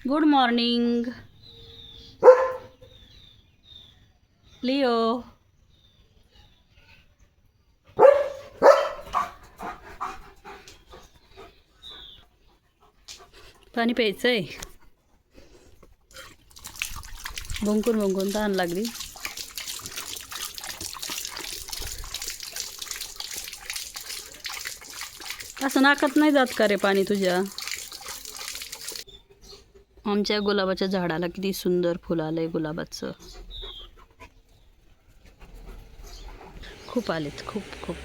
Good morning Leo पाणी प्यायचं आहे भुंकून भुंकून तहान लागली. असं नाकात नाही जात का रे पाणी तुझ्या? आमच्या गुलाबाच्या झाडाला किती सुंदर फुलं आलंय गुलाबाचं. खूप आलेत खूप खूप.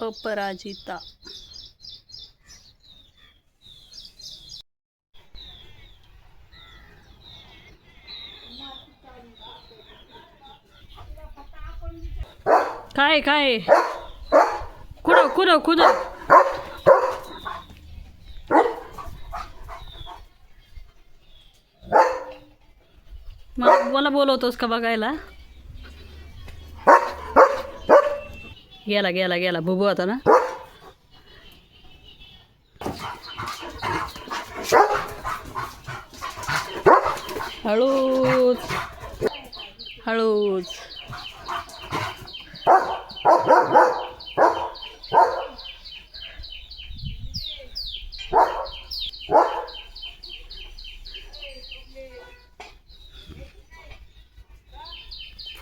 अपराजिता. काय काय? कुठं कुठं कुठं? मला मला बोलवतोस का बघायला? गेला गेला गेला. बुबू आता ना. हळूच. हळूच.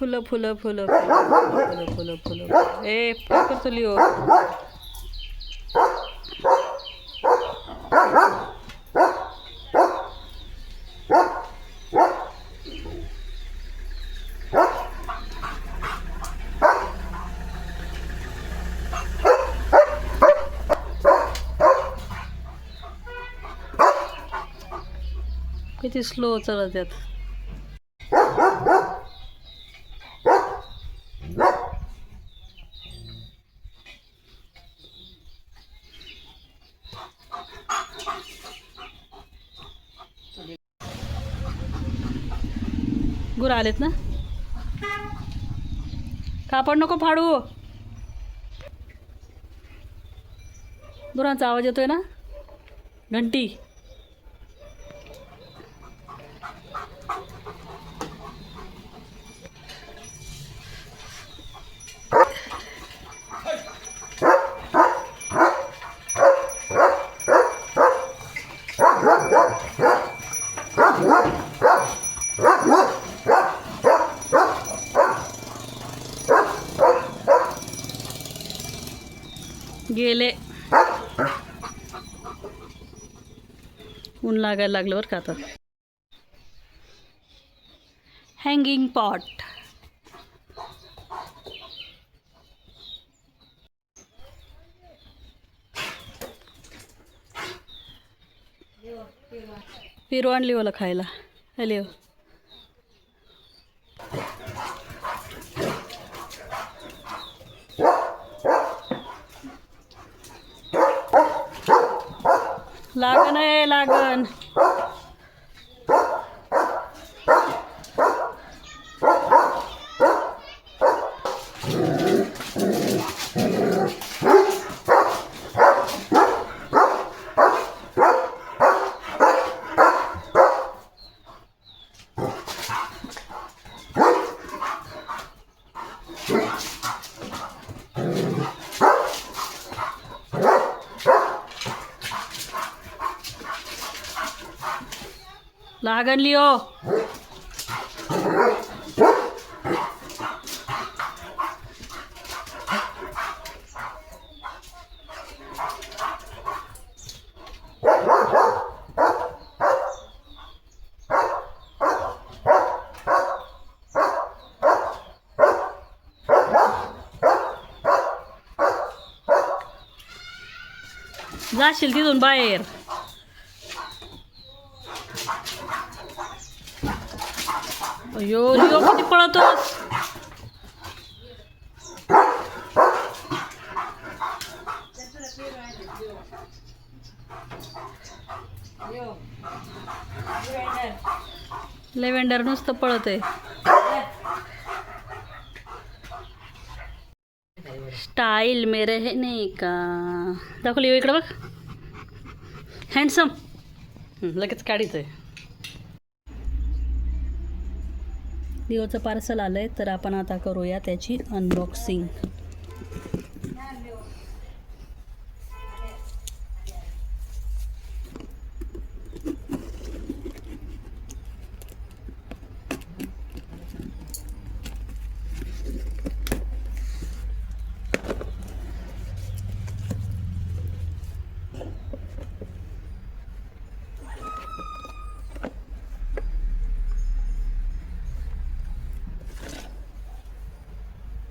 फुलं फुलं फुलं फुलं फुलं फुलं फुलं. ए काय करतो हो. लिओ किती स्लो चालत आहेत. गुर आलेत ना? कापड नको फाडू. गुरांचा आवाज येतोय ना? घंटी. गेले. ऊन लागायला लागल्यावर खातात हँगिंग पॉट पिरवाण आणली खायला. हॅलो लागन आहे लागन. लागन लिओ हो. जाशील तिथून बाहेर. अयो लिओ किती पळतोस लेव्हेंडर नुसतं पळत आहे स्टाईल मेरे हे नाही का? दाखवली इकडं बघ. हँडसम लगेच काढीच आहे लिओचं पार्सल आलं आहे तर आपण आता करूया त्याची अनबॉक्सिंग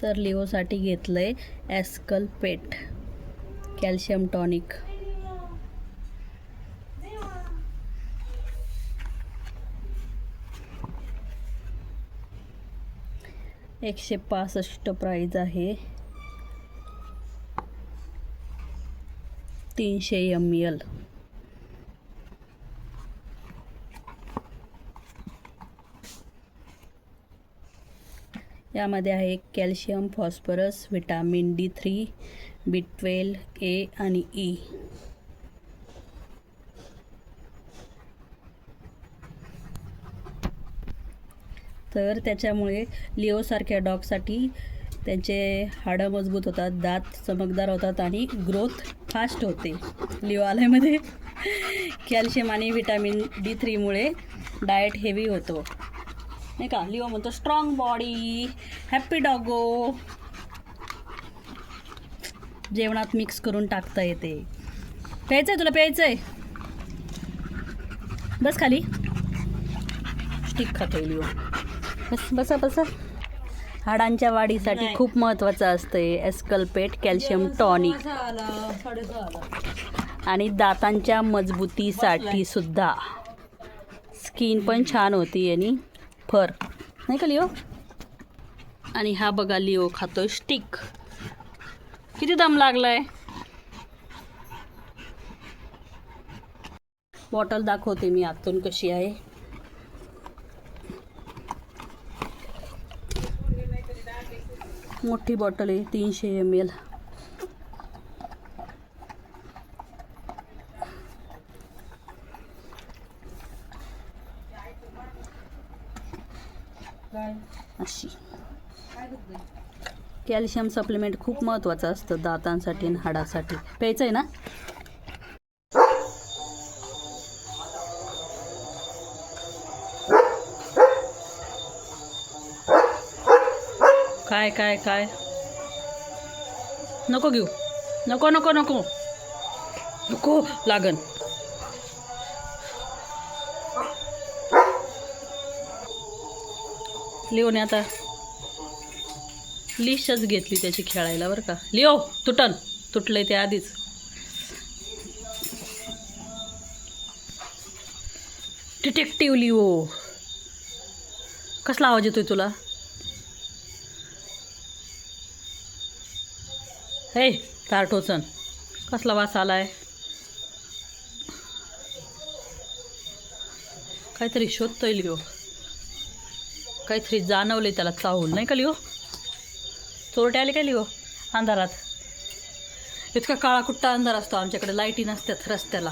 तर लिओसाठी घेतलं आहे ॲस्कल पेट कॅल्शियम टॉनिक. एकशे पासष्ट प्राईज आहे. तीनशे एम एल यामध्ये आहे calcium phosphorus vitamin D three B twelve A आणि ई. तर त्याच्यामुळे लिओसारख्या डॉगसाठी त्यांचे हाडं मजबूत होतात दात चमकदार होतात आणि ग्रोथ फास्ट होते. लिओआलयमध्ये कॅल्शियम आणि व्हिटॅमिन डी थ्रीमुळे डाएट हेवी होतो. नाही का? लिओ म्हणतो स्ट्रॉंग बॉडी हॅप्पी डॉगो जेवणात मिक्स करून टाकता येते. प्यायचं आहे तुला? प्यायचं आहे बस खाली. स्टिक खातोय लिओ. बस बसा बसा. हाडांच्या वाढीसाठी खूप महत्त्वाचं असतं एस्कल्पेट कॅल्शियम टॉनिक आणि दातांच्या मजबूतीसाठी सुद्धा. स्किन पण छान होती आणि फर नाही का लिओ? आणि हा बघा लिओ खातोय स्टिक किती दम लागलाय? बॉटल दाखवते मी आतून कशी आहे. मोठी बॉटल आहे तीनशे एम एल अशी. कॅल्शियम सप्लिमेंट खूप महत्त्वाचं असतं दातांसाठी आणि हाडासाठी. प्यायचं आहे ना? काय काय काय? नको घेऊ. नको नको नको. नको लागन. लिओने आता लिशच घेतली त्याची खेळायला बरं का. लिओ तुटन तुटलंय ते आधीच. Detective Leo. कसला आवाज येतोय तुला? हे तार टोचन कसला वास आलाय? काहीतरी शोधतोय लिओ. काहीतरी जाणवले त्याला चाहूल नाही का लिओ? चोरटे आले का लिओ? अंधारात. इतका काळा कुट्टा अंधार असतो? आमच्याकडे लाईटी नसतात रस्त्याला.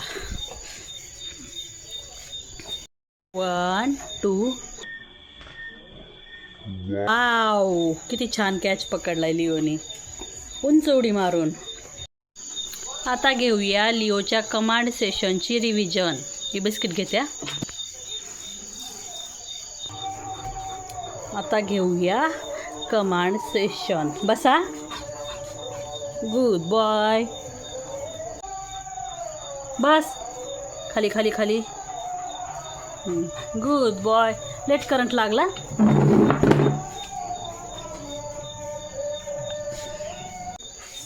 वन टू वाव किती छान कॅच पकडलाय लिओने. उंच उडी मारून. आता घेऊया लिओच्या कमांड सेशनची रिव्हिजन ही बिस्किट घेत्या आता घेऊया कमांड सेशन. बसा. गुड बॉय बस. खाली खाली खाली. गुड बॉय लेट करंट लागला?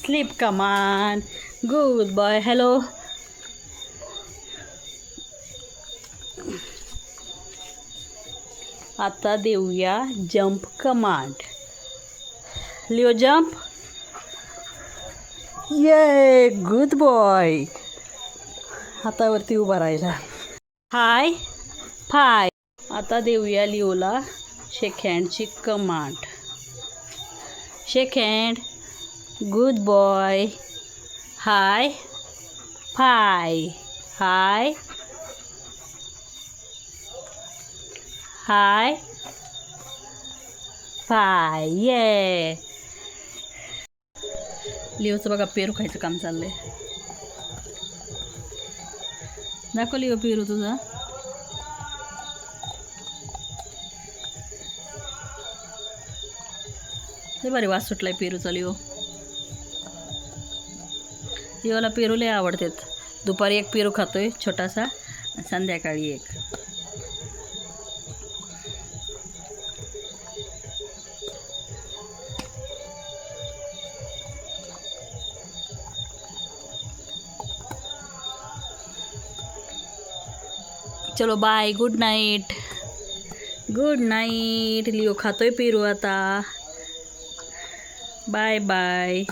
Sleep command good boy hello आता देऊया जंप कमांड. Leo jump. ये गुड बॉय हातावरती उभा राहिला. हाय फाय आता देऊया लिओला shake हँडची command. Shake hand good boy high five high high Fire. ये लिओचं बघा पेरू खायचं काम चाललंय. दाखव लिओ पेरू तुझा. हे बरे वास सुटलाय पेरूचा लिओ. लिओला पेरू लय आवडतात. दुपारी एक पेरू खातोय छोटासा संध्याकाळी एक. चलो bye good night good night Leo खातोय पेरू आता. Bye bye